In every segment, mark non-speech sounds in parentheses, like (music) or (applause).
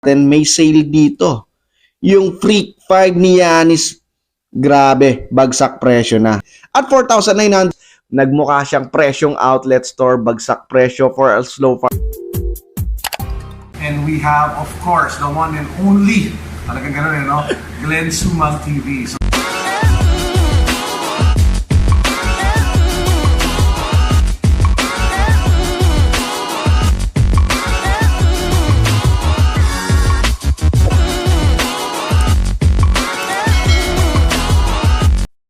natin may sale dito. Yung Freak 5 ni Yanis, grabe, bagsak presyo na. At 4,900, nagmukha siyang presyong outlet store, bagsak presyo for a slow far. And we have, of course, the one and only, talagang ganun eh, no? Glenn Sumang TV. So,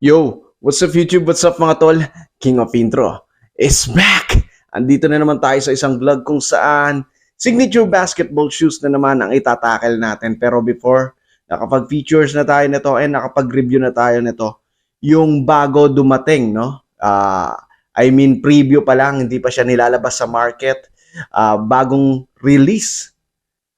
Yo, what's up YouTube? What's up mga tol? King of Intro is back! Andito na naman tayo sa isang vlog kung saan signature basketball shoes na naman ang itatakel natin. Pero before, nakapag-features na tayo nito and nakapag-review na tayo nito, yung bago dumating, no? Ah, I mean, preview pa lang, hindi pa siya nilalabas sa market. Ah, bagong release.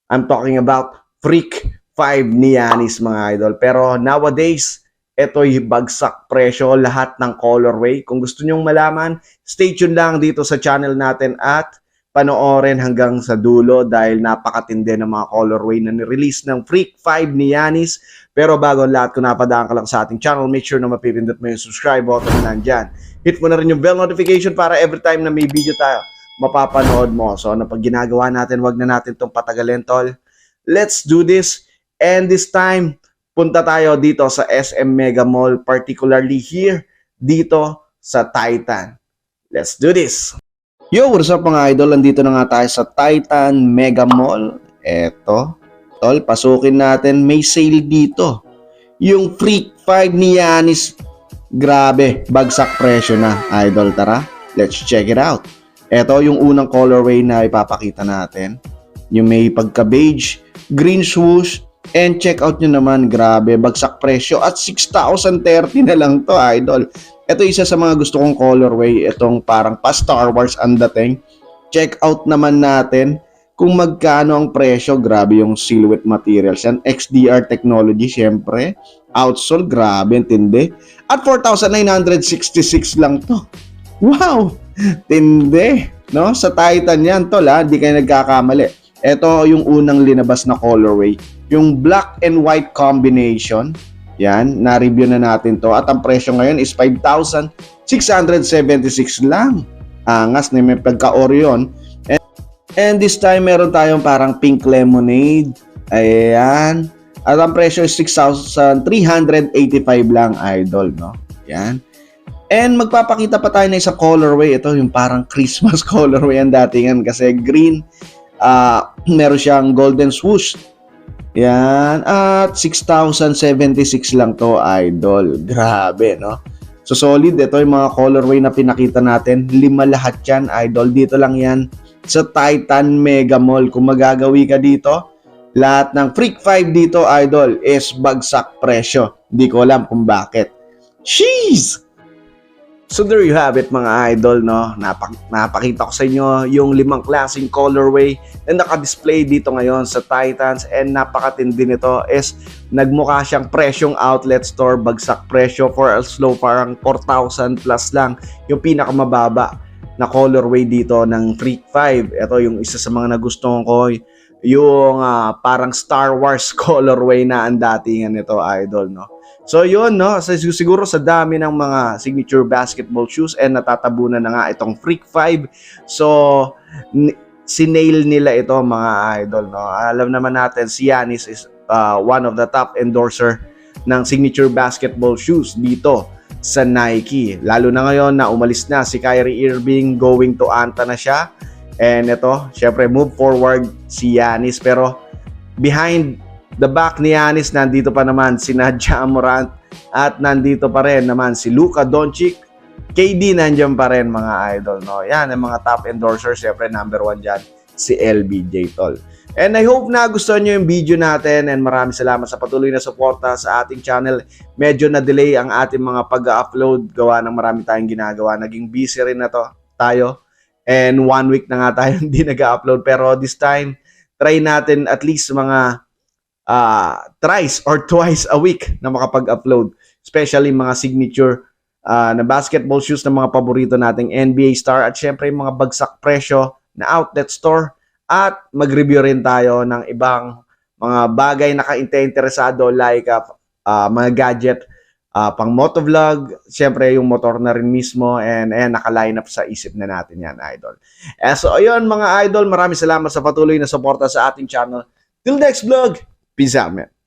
I'm talking about Freak 5 ni Yanis mga idol. Pero nowadays, ito'y bagsak presyo lahat ng colorway. Kung gusto nyong malaman, stay tuned lang dito sa channel natin at panoorin hanggang sa dulo dahil napakatindi ng mga colorway na ni-release ng Freak 5 ni Yanis. Pero bago lahat, kung napadaan ka lang sa ating channel, make sure na mapipindot mo yung subscribe button na nandyan. Hit mo na rin yung bell notification para every time na may video tayo, mapapanood mo. So ano pag ginagawa natin, wag na natin itong patagalin, tol. Let's do this. And this time, punta tayo dito sa SM Mega Mall, particularly here, dito sa Titan. Let's do this! Yo, what's up mga idol? Andito na nga tayo sa Titan Mega Mall. Eto, tol, pasukin natin. May sale dito. Yung Freak 5 ni Yanis, grabe, bagsak presyo na. Idol, tara, let's check it out. Eto yung unang colorway na ipapakita natin. Yung may pagka-beige, green swoosh, And check out nyo naman, grabe, bagsak presyo at 6,030 na lang to, idol. Ito isa sa mga gusto kong colorway, itong parang pa Star Wars ang dating. Check out naman natin kung magkano ang presyo, grabe yung silhouette materials yan. XDR technology, syempre. Outsole, grabe, tindi. At 4,966 lang to. Wow! Tindi. No? Sa Titan yan, tol, ha? Di kayo nagkakamali. Ito yung unang linabas na colorway yung black and white combination. Yan, na-review na natin to. At ang presyo ngayon is 5,676 lang. Angas na may pagka-Orion. And, and this time, meron tayong parang pink lemonade. Ayan. At ang presyo is 6,385 lang, idol, no? Yan. And magpapakita pa tayo na isang colorway. Ito yung parang Christmas (laughs) colorway ang datingan kasi green. Uh, meron siyang golden swoosh yan. At 6,076 lang to, idol. Grabe, no? So, solid. Ito yung mga colorway na pinakita natin. Lima lahat yan, idol. Dito lang yan sa Titan Mega Mall. Kung magagawi ka dito, lahat ng Freak 5 dito, idol, is bagsak presyo. Hindi ko alam kung bakit. Jeez! So there you have it mga idol, no? Napak napakita ko sa inyo yung limang klaseng colorway na naka-display dito ngayon sa Titans and napakatindi nito is nagmukha siyang presyong outlet store, bagsak presyo for a slow parang 4,000 plus lang yung pinakamababa na colorway dito ng Freak 5. Ito yung isa sa mga nagustuhan ko yung uh, parang Star Wars (laughs) colorway na ang datingan nito idol no. So yun no, siguro sa dami ng mga signature basketball shoes and natatabunan na nga itong Freak 5. So sinail nila ito mga idol no. Alam naman natin si Yanis is uh, one of the top endorser ng signature basketball shoes dito sa Nike. Lalo na ngayon na umalis na si Kyrie Irving, going to Anta na siya. And ito, syempre move forward si Yanis pero behind the back ni Yanis nandito pa naman si Nadja Morant at nandito pa rin naman si Luka Doncic. KD nandiyan pa rin mga idol no. Yan ang mga top endorsers, syempre number one diyan si LBJ Tol. And I hope na gustuhan nyo yung video natin and maraming salamat sa patuloy na suporta sa ating channel. Medyo na-delay ang ating mga pag-upload gawa ng marami tayong ginagawa. Naging busy rin na to tayo. And one week na nga tayo (laughs) hindi nag-upload. Pero this time, try natin at least mga uh, thrice or twice a week na makapag-upload. Especially mga signature uh, na basketball shoes ng mga paborito nating NBA star at syempre yung mga bagsak presyo na outlet store at mag-review rin tayo ng ibang mga bagay na ka-interesado like ah, mga gadget ah, pang motovlog, syempre yung motor na rin mismo and ayan naka-line up sa isip na natin yan idol. Eh, so ayun mga idol, maraming salamat sa patuloy na suporta sa ating channel. Till next vlog, peace out man.